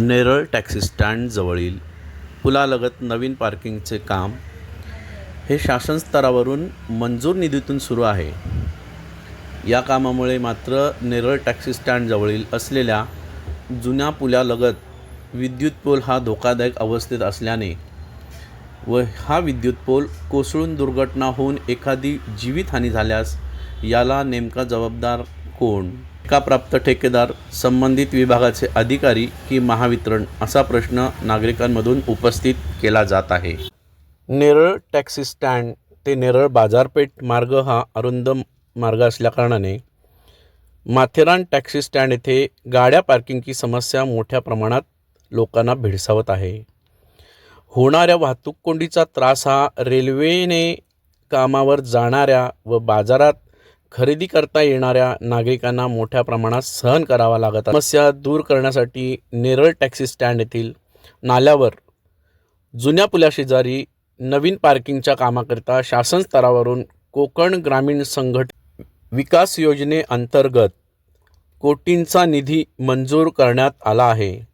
Neral taxi स्टँडजवळील पुलालगत नवीन पार्किंगचे काम हे शासन स्तरावरून मंजूर निधीतून सुरू आहे. या कामामुळे मात्र नेरळ टॅक्सी स्टँडजवळील असलेल्या जुन्या पुलालगत विद्युत पोल हा धोकादायक अवस्थेत असल्याने व हा विद्युत पोल कोसळून दुर्घटना होऊन एखादी जीवितहानी झाल्यास याला नेमका जबाबदार कोण? का प्राप्त ठेकेदार संबंधित विभागाचे अधिकारी की महावितरण? असा प्रश्न नागरिकांमधून उपस्थित केला जात आहे. नेरळ टॅक्सी स्टँड ते नेरळ बाजारपेठ मार्ग हा अरुंद मार्ग असल्याकारणाने माथेरान टॅक्सी स्टँड येथे गाड्या पार्किंगची समस्या मोठ्या प्रमाणात लोकांना भेडसावत आहे. होणाऱ्या वाहतूक कोंडीचा त्रास हा रेल्वेने कामावर जाणाऱ्या व बाजारात खरेदी करता येणाऱ्या नागरिकांना मोठ्या प्रमाणात सहन करावा लागत समस्या दूर करण्यासाठी नेरळ टॅक्सी स्टँड येथील नाल्यावर जुन्या पुलाशेजारी नवीन पार्किंगच्या कामाकरिता शासन स्तरावरून कोकण ग्रामीण संघट विकास योजनेअंतर्गत कोटींचा निधी मंजूर करण्यात आला आहे.